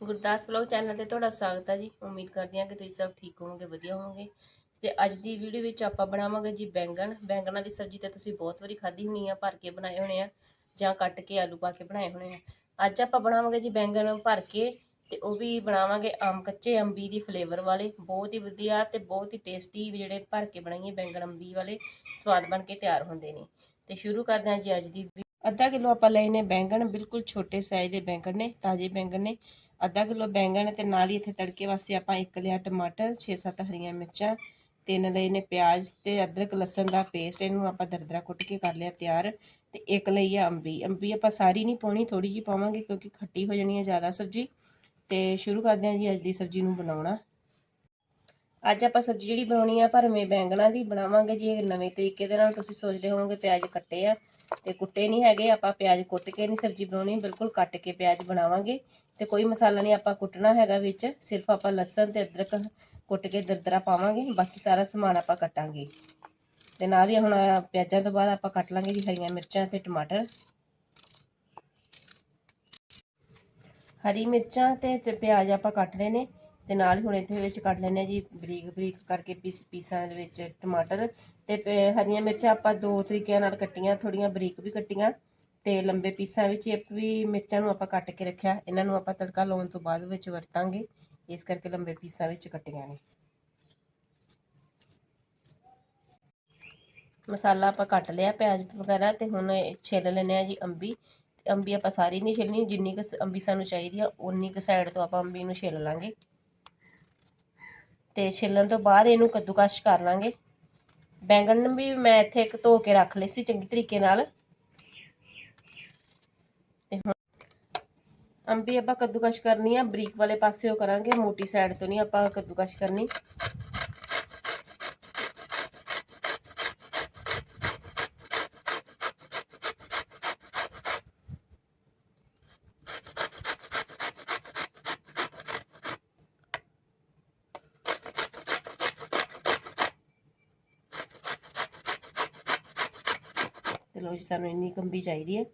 Gurdas vlog channel ਤੇ ਤੁਹਾਡਾ ਸਵਾਗਤ ਹੈ ਜੀ। ਉਮੀਦ ਕਰਦੇ ਹਾਂ ਕਿ ਤੁਸੀਂ ਸਭ ਠੀਕ ਹੋਵੋਗੇ, ਵਧੀਆ ਹੋਵੋਗੇ। ਤੇ ਅੱਜ ਦੀ ਵੀਡੀਓ ਵਿੱਚ ਆਪਾਂ ਬਣਾਵਾਂਗੇ ਜੀ ਬੈਂਗਣ। ਬੈਂਗਣਾਂ ਦੀ ਸਬਜ਼ੀ ਤਾਂ ਤੁਸੀਂ ਬਹੁਤ ਵਾਰੀ ਖਾਧੀ ਹੋਣੀ ਆ, ਭਰ ਕੇ ਬਣਾਏ ਹੋਣੇ ਆ ਜਾਂ ਕੱਟ ਕੇ ਆਲੂ ਪਾ ਕੇ ਬਣਾਏ ਹੋਣੇ ਆ। ਅੱਜ ਆਪਾਂ ਬਣਾਵਾਂਗੇ ਜੀ ਬੈਂਗਣ ਭਰ ਕੇ ਤੇ ਉਹ ਵੀ ਬਣਾਵਾਂਗੇ ਆਮ ਕੱਚੇ ਅੰਬੀ ਦੀ ਫਲੇਵਰ ਵਾਲੇ। ਬਹੁਤ ਹੀ ਵਧੀਆ ਤੇ ਬਹੁਤ ਹੀ ਟੇਸਟੀ ਜਿਹੜੇ ਭਰ ਕੇ ਬਣਾਈਏ ਬੈਂਗਣ ਅੰਬੀ ਵਾਲੇ, ਸਵਾਦ ਬਣ ਕੇ ਤਿਆਰ ਹੁੰਦੇ ਨੇ। ਤੇ ਸ਼ੁਰੂ ਕਰਦੇ ਹਾਂ ਜੀ ਅੱਜ ਦੀ ਅੱਧਾ ਕਿਲੋ ਆਪਾਂ ਲਏ ਨੇ ਬੈਂਗਣ, ਬਿਲਕੁਲ ਛੋਟੇ ਸਾਈਜ਼ ਦੇ ਬੈਂਗਣ ਨੇ, ਤਾਜ਼ੇ ਬੈਂਗਣ ਨੇ। ਅੱਧਾ ਕਿਲੋ ਬੈਂਗਣ ਤੇ ਨਾਲ ਹੀ ਇੱਥੇ ਤੜਕੇ ਵਾਸਤੇ ਆਪਾਂ ਇੱਕ ਲਿਆ ਟਮਾਟਰ 6-7 ਹਰੀਆਂ ਮਿਰਚਾਂ, ਤਿੰਨ ਲਏ ਨੇ ਪਿਆਜ਼ ਤੇ ਅਦਰਕ, ਲਸਣ ਦਾ ਪੇਸਟ, ਇਹਨੂੰ ਆਪਾਂ ਦਰਦਰਾ ਕੁੱਟ ਕੇ ਕਰ ਲਿਆ ਤਿਆਰ ਤੇ ਇੱਕ ਲਈ ਆ ਅੰਬੀ। ਅੰਬੀ ਆਪਾਂ ਸਾਰੀ ਨਹੀਂ ਪਾਉਣੀ ਥੋੜੀ ਜਿਹੀ ਪਾਵਾਂਗੇ ਕਿਉਂਕਿ ਖੱਟੀ ਹੋ ਜਾਣੀ ਹੈ ਜ਼ਿਆਦਾ ਸਬਜ਼ੀ ਤੇ ਸ਼ੁਰੂ ਕਰਦੇ ਹਾਂ ਜੀ ਅੱਜ ਦੀ ਸਬਜ਼ੀ ਨੂੰ ਬਣਾਉਣਾ। ਅੱਜ ਆਪਾਂ ਸਬਜ਼ੀ ਜਿਹੜੀ ਬਣਾਉਣੀ ਆ ਭਰਵੇਂ ਬੈਂਗਣਾ ਦੀ ਬਣਾਵਾਂਗੇ ਜੀ। ਇਹ ਨਵੇਂ ਤਰੀਕੇ ਦੇ ਨਾਲ ਤੁਸੀਂ ਸੋਚਦੇ ਹੋਵੋਗੇ ਪਿਆਜ਼ ਕੱਟੇ ਆ ਤੇ ਕੁੱਟੇ ਨਹੀਂ ਹੈਗੇ। ਆਪਾਂ ਪਿਆਜ਼ ਕੁੱਟ ਕੇ ਨਹੀਂ ਸਬਜ਼ੀ ਬਣਾਉਣੀ, ਬਿਲਕੁਲ ਕੱਟ ਕੇ ਪਿਆਜ਼ ਬਣਾਵਾਂਗੇ। ਤੇ ਕੋਈ ਮਸਾਲਾ ਨਹੀਂ ਆਪਾਂ ਕੁੱਟਣਾ ਹੈਗਾ ਵਿੱਚ, ਸਿਰਫ ਆਪਾਂ ਲਸਣ ਤੇ ਅਦਰਕ ਕੁੱਟ ਕੇ ਦਰਦਰਾ ਪਾਵਾਂਗੇ। ਬਾਕੀ ਸਾਰਾ ਸਮਾਨ ਆਪਾਂ ਕੱਟਾਂਗੇ। ਤੇ ਨਾਲ ਹੀ ਹੁਣ ਪਿਆਜ਼ਾਂ ਤੋਂ ਬਾਅਦ ਆਪਾਂ ਕੱਟ ਲਾਂਗੇ ਜੀ ਹਰੀਆਂ ਮਿਰਚਾਂ ਤੇ ਟਮਾਟਰ। ਹਰੀ ਮਿਰਚਾਂ ਤੇ ਪਿਆਜ਼ ਆਪਾਂ ਕੱਟ ਰਹੇ ਨੇ। ਤੇ ਨਾਲ ਹੀ ਹੁਣ ਇਹਦੇ ਵਿੱਚ ਕੱਟ ਲੈਣੇ ਜੀ ਬਰੀਕ ਬਰੀਕ ਕਰਕੇ ਪੀਸ ਪੀਸਾਂ ਦੇ ਵਿੱਚ ਟਮਾਟਰ ਤੇ ਹਰੀਆਂ ਮਿਰਚਾਂ ਆਪਾਂ ਦੋ ਤਰੀਕਿਆਂ ਨਾਲ ਕੱਟੀਆਂ ਥੋੜੀਆਂ ਬਰੀਕ ਵੀ ਕੱਟੀਆਂ ਤੇ ਲੰਬੇ ਪੀਸਾਂ ਵਿੱਚ ਇੱਕ ਵੀ ਮਿਰਚਾਂ ਨੂੰ ਆਪਾਂ ਕੱਟ ਕੇ ਰੱਖਿਆ, ਇਹਨਾਂ ਨੂੰ ਆਪਾਂ ਤੜਕਾ ਲਾਉਣ ਤੋਂ ਬਾਅਦ ਵਿੱਚ ਵਰਤਾਂਗੇ, ਇਸ ਕਰਕੇ ਲੰਬੇ ਪੀਸਾਂ ਵਿੱਚ ਕੱਟੀਆਂ ਨੇ। ਮਸਾਲਾ ਆਪਾਂ ਕੱਟ ਲਿਆ ਪਿਆਜ਼ ਵਗੈਰਾ ਤੇ ਹੁਣ ਛਿੱਲ ਲੈਣੇ ਆ ਜੀ ਅੰਬੀ ਅੰਬੀ ਆਪਾਂ ਸਾਰੀ ਨਹੀਂ ਛਿੱਲਣੀ, ਜਿੰਨੀ ਕੁ ਅੰਬੀ ਸਾਨੂੰ ਚਾਹੀਦੀ ਆ ਉਨੀ ਕੁ ਸਾਈਡ ਤੋਂ ਆਪਾਂ ਅੰਬੀ ਨੂੰ ਛਿੱਲ ਲਾਂਗੇ। ਤੇ ਛਿੱਲਣ ਤੋਂ ਬਾਅਦ ਇਹਨੂੰ ਕੱਦੂਕਸ਼ ਕਰ ਲਾਂਗੇ। ਬੈਂਗਣ ਵੀ ਮੈਂ ਇੱਥੇ ਇੱਕ ਧੋ ਕੇ ਰੱਖ ਲਏ ਸੀ ਚੰਗੀ ਤਰੀਕੇ ਨਾਲ। ਤੇ ਹੁਣ ਅੰਬੀ ਆਪਾਂ ਕੱਦੂਕਸ਼ ਕਰਨੀ ਆ, ਬਰੀਕ ਵਾਲੇ ਪਾਸਿਓਂ ਕਰਾਂਗੇ, ਮੋਟੀ ਸਾਈਡ ਤੋਂ ਨਹੀਂ ਆਪਾਂ ਕੱਦੂਕਸ਼ ਕਰਨੀ। ਤੇ ਲੋ ਜੀ, ਸਾਨੂੰ ਇੰਨੀ ਕੰਬੀ ਚਾਹੀਦੀ ਹੈ।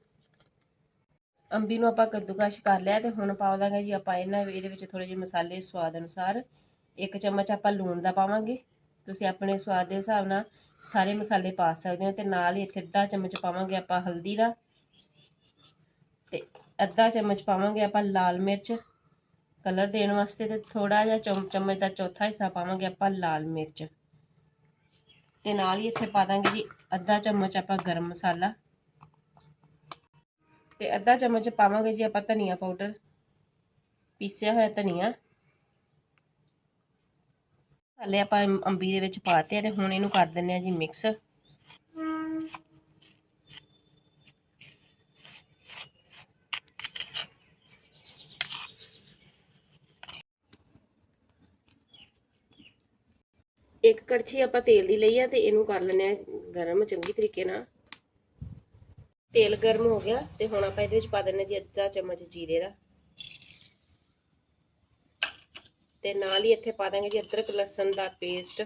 ਅੰਬੀ ਨੂੰ ਆਪਾਂ ਕੱਦੂਕਸ਼ ਕਰ ਲਿਆ ਤੇ ਹੁਣ ਪਾ ਦਾਂਗੇ ਜੀ, ਆਪਾਂ ਇਹਨਾਂ ਇਹਦੇ ਵਿੱਚ ਥੋੜੇ ਜਿਹੇ ਮਸਾਲੇ ਸਵਾਦ ਅਨੁਸਾਰ ਇੱਕ ਚਮਚ ਆਪਾਂ ਲੂਣ ਦਾ ਪਾਵਾਂਗੇ। ਤੁਸੀਂ ਆਪਣੇ ਸਵਾਦ ਦੇ ਹਿਸਾਬ ਨਾਲ ਸਾਰੇ ਮਸਾਲੇ ਪਾ ਸਕਦੇ ਹੋ ਤੇ ਨਾਲ ਹੀ ਇੱਥੇ ਅੱਧਾ ਚਮਚ ਪਾਵਾਂਗੇ ਆਪਾਂ ਹਲਦੀ ਦਾ। ਤੇ ਅੱਧਾ ਚਮਚ ਪਾਵਾਂਗੇ ਆਪਾਂ ਲਾਲ ਮਿਰਚ। ਕਲਰ ਦੇਣ ਵਾਸਤੇ ਤੇ ਥੋੜਾ ਜਿਹਾ ਚਮ- ਚਮਚ ਦਾ ਚੌਥਾ ਹਿੱਸਾ ਪਾਵਾਂਗੇ ਆਪਾਂ ਲਾਲ ਮਿਰਚ। ਤੇ ਨਾਲ ਹੀ ਇੱਥੇ ਪਾ ਦਾਂਗੇ ਜੀ ਅੱਧਾ ਚਮਚ ਆਪਾਂ ਗਰਮ ਮਸਾਲਾ। ਤੇ ਅੱਧਾ ਚਮਚ ਪਾਵਾਂਗੇ ਜੀ ਆਪਾਂ ਧਨੀਆ ਪਾਊਡਰ। ਪੀਸਿਆ ਹੋਇਆ ਧਨੀਆ। ਹਲੇ ਆਪਾਂ ਅੰਬੀ ਦੇ ਵਿੱਚ ਪਾਤੇ ਤੇ ਹੁਣ ਇਹਨੂੰ ਕਰ ਦਿੰਨੇ ਆ ਜੀ ਮਿਕਸ। ਇੱਕ ਕੜਛੀ ਆਪਾਂ ਤੇਲ ਦੀ ਲਈ ਆ ਤੇ ਇਹਨੂੰ ਕਰ ਲੈਨੇ ਆ ਗਰਮ ਚੰਗੀ ਤਰੀਕੇ ਨਾਲ। ਤੇਲ ਗਰਮ ਹੋ ਗਿਆ ਤੇ ਹੁਣ ਆਪਾਂ ਇਹਦੇ ਵਿੱਚ ਪਾ ਦਿੰਨੇ ਜੀ ਅੱਧਾ ਚਮਚ ਜੀਰੇ ਦਾ। ਤੇ ਨਾਲ ਹੀ ਇੱਥੇ ਪਾ ਦਾਂਗੇ ਜੀ ਅਦਰਕ, ਲਸਣ ਦਾ ਪੇਸਟ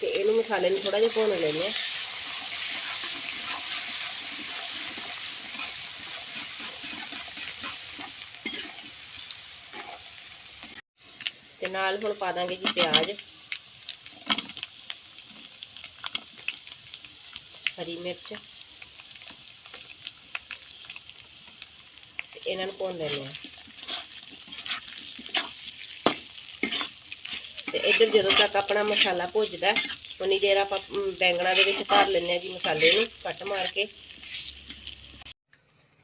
ਤੇ ਇਹਨੂੰ ਮਸਾਲੇ ਨੂੰ ਥੋੜਾ ਜਿਹਾ ਭੁੰਨ ਲੈਣੇ ਆ ਤੇ ਨਾਲ ਹੁਣ ਪਾ ਦਾਂਗੇ ਜੀ ਪਿਆਜ਼। ਹਰੀ ਮਿਰਚ। ਇਹਨਾਂ ਨੂੰ ਭੁੰਨ ਲੈਣੇ ਆ ਤੇ ਇੱਧਰ ਜਦੋਂ ਤੱਕ ਆਪਣਾ ਮਸਾਲਾ ਭੁੱਜਦਾ ਉਨੀ ਦੇਰ ਆਪਾਂ ਅਮ, ਦੇ ਵਿੱਚ ਭਰ ਲੈਂਦੇ ਆ ਜੀ ਮਸਾਲੇ ਨੂੰ ਕੱਟ ਮਾਰ ਕੇ।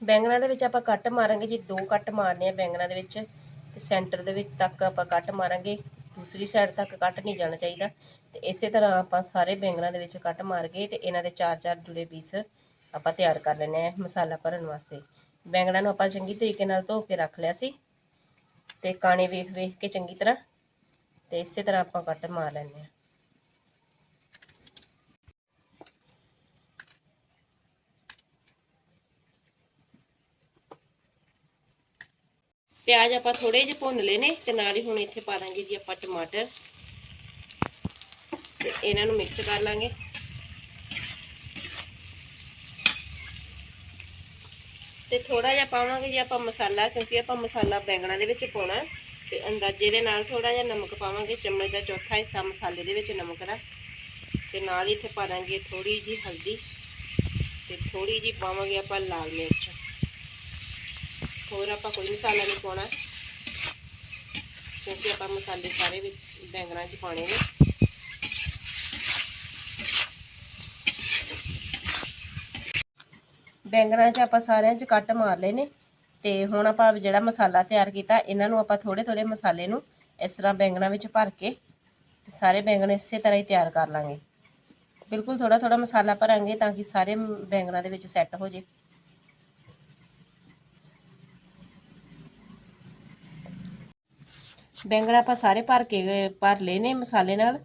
ਬੈਂਗਣਾ ਦੇ ਵਿੱਚ ਆਪਾਂ ਕੱਟ ਮਾਰਾਂਗੇ ਜੀ ਦੋ ਕੱਟ ਮਾਰਨੇ ਆ ਬੈਂਗਣਾਂ ਦੇ ਵਿੱਚ। ਤੇ ਸੈਂਟਰ ਦੇ ਵਿੱਚ ਤੱਕ ਆਪਾਂ ਕੱਟ ਮਾਰਾਂਗੇ। ਦੂਸਰੀ ਸਾਈਡ ਤੱਕ ਕੱਟ ਨਹੀਂ ਜਾਣਾ ਚਾਹੀਦਾ। ਤੇ ਇਸੇ ਤਰ੍ਹਾਂ ਆਪਾਂ ਸਾਰੇ ਬੈਂਗਣਾ ਦੇ ਵਿੱਚ ਕੱਟ ਮਾਰ ਕੇ ਤੇ ਇਹਨਾਂ ਦੇ ਚਾਰ ਚਾਰ ਜੁੜੇ ਪੀਸ ਆਪਾਂ ਤਿਆਰ ਕਰ ਲੈਣੇ ਆ ਮਸਾਲਾ ਭਰਨ ਵਾਸਤੇ। ਬੈਂਗਣਾ ਨੂੰ ਆਪਾਂ ਚੰਗੀ ਤਰੀਕੇ ਨਾਲ ਧੋ ਕੇ ਰੱਖ ਲਿਆ ਸੀ। ਤੇ ਕਾਣੇ ਵੇਖ ਵੇਖ ਕੇ ਚੰਗੀ ਤਰ੍ਹਾਂ ਤੇ ਇਸੇ ਤਰ੍ਹਾਂ ਆਪਾਂ ਕੱਟ ਮਾਰ ਲੈਣੇ ਆ ਪਿਆਜ਼ ਆਪਾਂ ਥੋੜੇ ਜਿਹੇ ਭੁੰਨ ਲਏ ਨੇ ਤੇ ਨਾਲ ਹੀ ਹੁਣ ਇੱਥੇ ਪਾ ਦਾਂਗੇ ਜੀ ਆਪਾਂ ਟਮਾਟਰ। ਤੇ ਇਹਨਾਂ ਨੂੰ ਮਿਕਸ ਕਰ ਲਾਂਗੇ। ਤੇ ਥੋੜਾ ਜਿਹਾ ਪਾਵਾਂਗੇ ਜੀ ਆਪਾਂ ਮਸਾਲਾ, ਕਿਉਂਕਿ ਆਪਾਂ ਮਸਾਲਾ ਬੈਂਗਣਾ ਦੇ ਵਿੱਚ ਪਾਉਣਾ ਤੇ ਅੰਦਾਜ਼ੇ ਦੇ ਨਾਲ ਥੋੜਾ ਜਿਹਾ ਨਮਕ ਪਾਵਾਂਗੇ, ਚਮਚ ਦਾ ਚੌਥਾ ਹਿੱਸਾ ਮਸਾਲੇ ਦੇ ਵਿੱਚ ਨਮਕ ਦਾ। ਤੇ ਨਾਲ ਹੀ ਇੱਥੇ ਪਾ ਦਾਂਗੇ ਥੋੜੀ ਜੀ ਹਲਦੀ। ਤੇ ਥੋੜੀ ਜੀ ਪਾਵਾਂਗੇ ਆਪਾਂ ਲਾਲ ਮਿਰਚ। ਹੋਰ ਆਪਾਂ ਕੋਈ ਮਸਾਲਾ ਨਹੀਂ ਪਾਉਣਾ। ਕਿਉਂਕਿ ਆਪਾਂ ਮਸਾਲੇ ਸਾਰੇ ਵਿੱਚ ਬੈਂਗਣਾ 'ਚ ਪਾਣੇ ਨੇ। ਬੈਂਗਣਾ 'ਚ ਆਪਾਂ ਸਾਰਿਆਂ 'ਚ ਕੱਟ ਮਾਰ ਲਏ ਨੇ। ਤੇ ਹੁਣ ਆਪਾਂ ਜਿਹੜਾ ਮਸਾਲਾ ਤਿਆਰ ਕੀਤਾ, ਇਹਨਾਂ ਨੂੰ ਆਪਾਂ ਥੋੜੇ ਥੋੜੇ ਮਸਾਲੇ ਨੂੰ ਇਸ ਤਰ੍ਹਾਂ ਬੈਂਗਣਾ ਵਿੱਚ ਭਰ ਕੇ ਸਾਰੇ ਬੈਂਗਣ ਇਸੇ ਤਰ੍ਹਾਂ ਹੀ ਤਿਆਰ ਕਰ ਲਾਂਗੇ। ਬਿਲਕੁਲ ਥੋੜਾ ਥੋੜਾ ਮਸਾਲਾ ਭਰਾਂਗੇ ਤਾਂ ਕਿ ਸਾਰੇ ਬੈਂਗਣਾ ਦੇ ਵਿੱਚ ਸੈੱਟ ਹੋ ਜੇ। ਬੈਂਗਣ ਆਪਾਂ ਸਾਰੇ ਭਰ ਕੇ ਗਏ- ਭਰ ਲਏ ਨੇ ਮਸਾਲੇ ਨਾਲ।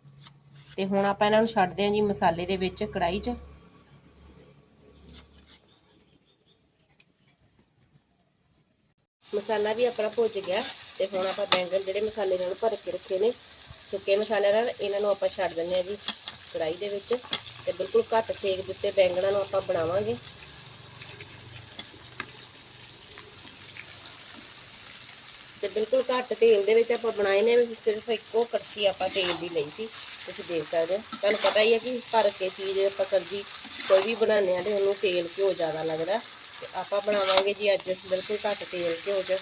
ਤੇ ਹੁਣ ਆਪਾਂ ਇਹਨਾਂ ਨੂੰ ਛੱਡਦੇ ਹਾਂ ਜੀ ਮਸਾਲੇ ਦੇ ਵਿੱਚ ਕੜਾਈ 'ਚ। ਮਸਾਲਾ ਵੀ ਆਪਣਾ ਭੁੱਜ ਗਿਆ ਤੇ ਹੁਣ ਆਪਾਂ ਬੈਂਗਣ ਜਿਹੜੇ ਮਸਾਲੇ ਨਾਲ ਭਰ ਕੇ ਰੱਖੇ ਨੇ, ਸੁੱਕੇ ਮਸਾਲੇ ਨਾਲ ਇਹਨਾਂ ਨੂੰ ਆਪਾਂ ਛੱਡ ਦਿੰਦੇ ਹਾਂ ਜੀ ਕੜਾਈ ਦੇ ਵਿੱਚ। ਤੇ ਬਿਲਕੁਲ ਘੱਟ ਸੇਕ ਦਿੱਤੇ ਬੈਂਗਣਾਂ ਨੂੰ ਆਪਾਂ ਬਣਾਵਾਂਗੇ। ਤੇ ਬਿਲਕੁਲ ਘੱਟ ਤੇਲ ਦੇ ਵਿੱਚ ਆਪਾਂ ਬਣਾਏ ਨੇ ਸਿਰਫ ਇੱਕੋ ਕੜਛੀ ਆਪਾਂ ਤੇਲ ਦੀ ਲਈ ਸੀ, ਤੁਸੀਂ ਦੇਖ ਸਕਦੇ ਹੋ। ਤੁਹਾਨੂੰ ਪਤਾ ਹੀ ਹੈ ਕਿ ਭਰ ਕੇ ਚੀਜ਼, ਆਪਾਂ ਸਬਜ਼ੀ ਕੋਈ ਵੀ ਬਣਾਉਂਦੇ ਆ ਤੇ ਉਹਨੂੰ ਤੇਲ ਘਿਓ ਜ਼ਿਆਦਾ ਲੱਗਦਾ। ਤੇ ਆਪਾਂ ਬਣਾਵਾਂਗੇ ਜੀ ਅੱਜ ਬਿਲਕੁਲ ਘੱਟ ਤੇਲ ਘਿਓ 'ਚ,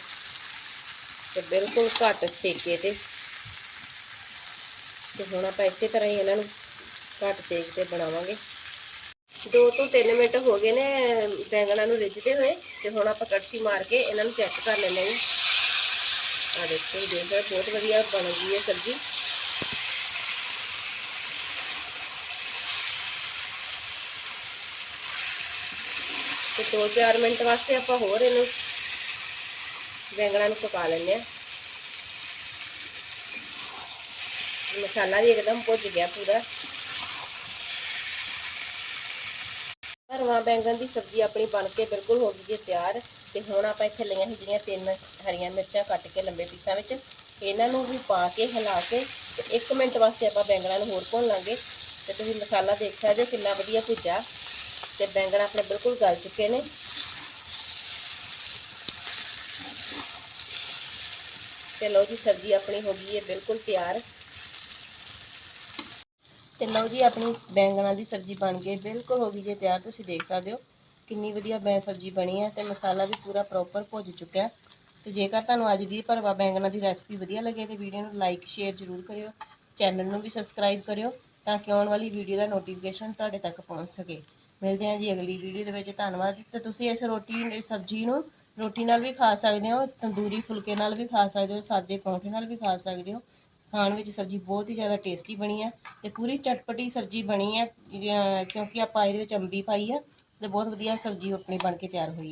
ਤੇ ਬਿਲਕੁਲ ਘੱਟ ਸੇਕੇ ਤੇ। ਤੇ ਹੁਣ ਆਪਾਂ ਇਸੇ ਤਰ੍ਹਾਂ ਹੀ ਇਹਨਾਂ ਨੂੰ ਘੱਟ ਸੇਕ ਤੇ ਬਣਾਵਾਂਗੇ। 2 ਤੋਂ 3 ਮਿੰਟ ਹੋ ਗਏ ਨੇ ਬੈਂਗਣਾਂ ਨੂੰ ਰਿੱਝਦੇ ਹੋਏ, ਤੇ ਹੁਣ ਆਪਾਂ ਕੜਛੀ ਮਾਰ ਕੇ ਇਹਨਾਂ ਨੂੰ ਚੈੱਕ ਕਰ ਲੈਂਦੇ ਹਾਂ। ਆ ਦੇਖੋ ਜੀ ਬਹੁਤ ਵਧੀਆ ਬਣ ਗਈ ਹੈ ਸਬਜ਼ੀ। ਤੇ 2-4 ਮਿੰਟ ਵਾਸਤੇ ਆਪਾਂ ਹੋਰ ਇਹਨੂੰ ਬੈਂਗਣਾਂ ਨੂੰ ਪਕਾ ਲੈਂਦੇ ਆ ਮਸਾਲਾ ਵੀ ਇੱਕਦਮ ਭੁੱਜ ਗਿਆ ਪੂਰਾ। ਭਰਵਾਂ ਬੈਂਗਣ ਦੀ ਸਬਜ਼ੀ ਆਪਣੀ ਬਣ ਕੇ ਬਿਲਕੁਲ ਹੋ ਗਈ ਹੈ ਤਿਆਰ। ਤੇ ਹੁਣ ਆਪਾਂ ਇੱਥੇ ਲਈਆਂ ਸੀ ਜਿਹੜੀਆਂ ਤਿੰਨ ਹਰੀਆਂ ਮਿਰਚਾਂ ਕੱਟ ਕੇ ਲੰਬੇ ਪੀਸਾਂ ਵਿੱਚ। ਇਹਨਾਂ ਨੂੰ ਵੀ ਪਾ ਕੇ, ਹਿਲਾ ਕੇ ਤੇ 1 ਮਿੰਟ ਵਾਸਤੇ ਆਪਾਂ ਬੈਂਗਣਾ ਨੂੰ ਹੋਰ ਭੁੰਨ ਲਾਂਗੇ। ਤੇ ਤੁਸੀਂ ਮਸਾਲਾ ਦੇਖ ਸਕਦੇ ਹੋ ਕਿੰਨਾ ਵਧੀਆ ਭੁੱਜਾ। ਤੇ ਬੈਂਗਣ ਆਪਣੇ ਬਿਲਕੁਲ ਗਲ ਚੁੱਕੇ ਨੇ। ਤੇ ਲਓ ਜੀ, ਸਬਜ਼ੀ ਆਪਣੀ ਹੋ ਗਈ ਹੈ ਬਿਲਕੁਲ ਤਿਆਰ। ਤੇ ਲਓ ਜੀ, ਆਪਣੀ ਬੈਂਗਣਾਂ ਦੀ ਸਬਜ਼ੀ ਬਣ ਗਈ, ਬਿਲਕੁਲ ਹੋ ਗਈ ਜੇ ਤਿਆਰ। ਤੁਸੀਂ ਦੇਖ ਸਕਦੇ ਹੋ ਕਿੰਨੀ ਵਧੀਆ ਬੈਂ ਸਬਜ਼ੀ ਬਣੀ ਹੈ ਤੇ ਮਸਾਲਾ ਵੀ ਪੂਰਾ ਪ੍ਰੋਪਰ ਭੁੱਜ ਚੁੱਕਿਆ ਤੇ ਜੇਕਰ ਤੁਹਾਨੂੰ ਅੱਜ ਦੀ ਭਰਵਾ ਬੈਂਗਣਾ ਦੀ ਰੈਸਪੀ ਵਧੀਆ ਲੱਗੇ ਤੇ ਵੀਡੀਓ ਨੂੰ ਲਾਈਕ ਸ਼ੇਅਰ ਜ਼ਰੂਰ ਕਰਿਓ। ਚੈਨਲ ਨੂੰ ਵੀ ਸਬਸਕ੍ਰਾਈਬ ਕਰਿਓ ਤਾਂ ਕਿ ਆਉਣ ਵਾਲੀ ਵੀਡੀਓ ਦਾ ਨੋਟੀਫਿਕੇਸ਼ਨ ਤੁਹਾਡੇ ਤੱਕ ਪਹੁੰਚ ਸਕੇ। ਮਿਲਦੇ ਹਾਂ ਜੀ ਅਗਲੀ ਵੀਡੀਓ ਦੇ ਵਿੱਚ, ਧੰਨਵਾਦ। ਤੇ ਤੁਸੀਂ ਇਸ ਰੋਟੀ ਸਬਜ਼ੀ ਨੂੰ ਰੋਟੀ ਨਾਲ ਵੀ ਖਾ ਸਕਦੇ ਹੋ, ਤੰਦੂਰੀ ਫੁਲਕੇ ਨਾਲ ਵੀ ਖਾ ਸਕਦੇ ਹੋ, ਸਾਦੇ ਪਰੌਂਠੇ ਨਾਲ ਵੀ ਖਾ ਸਕਦੇ ਹੋ। ਖਾਣ ਵਿੱਚ ਸਬਜ਼ੀ ਬਹੁਤ ਹੀ ਜ਼ਿਆਦਾ ਟੇਸਟੀ ਬਣੀ ਹੈ ਤੇ ਪੂਰੀ ਚਟਪਟੀ ਸਬਜ਼ੀ ਬਣੀ ਹੈ ਕਿਉਂਕਿ ਆਪਾਂ ਇਹਦੇ ਵਿੱਚ ਅੰਬੀ ਪਾਈ ਹੈ ਤੇ ਬਹੁਤ ਵਧੀਆ ਸਬਜ਼ੀ ਆਪਣੀ ਬਣ ਕੇ ਤਿਆਰ ਹੋਈ ਹੈ।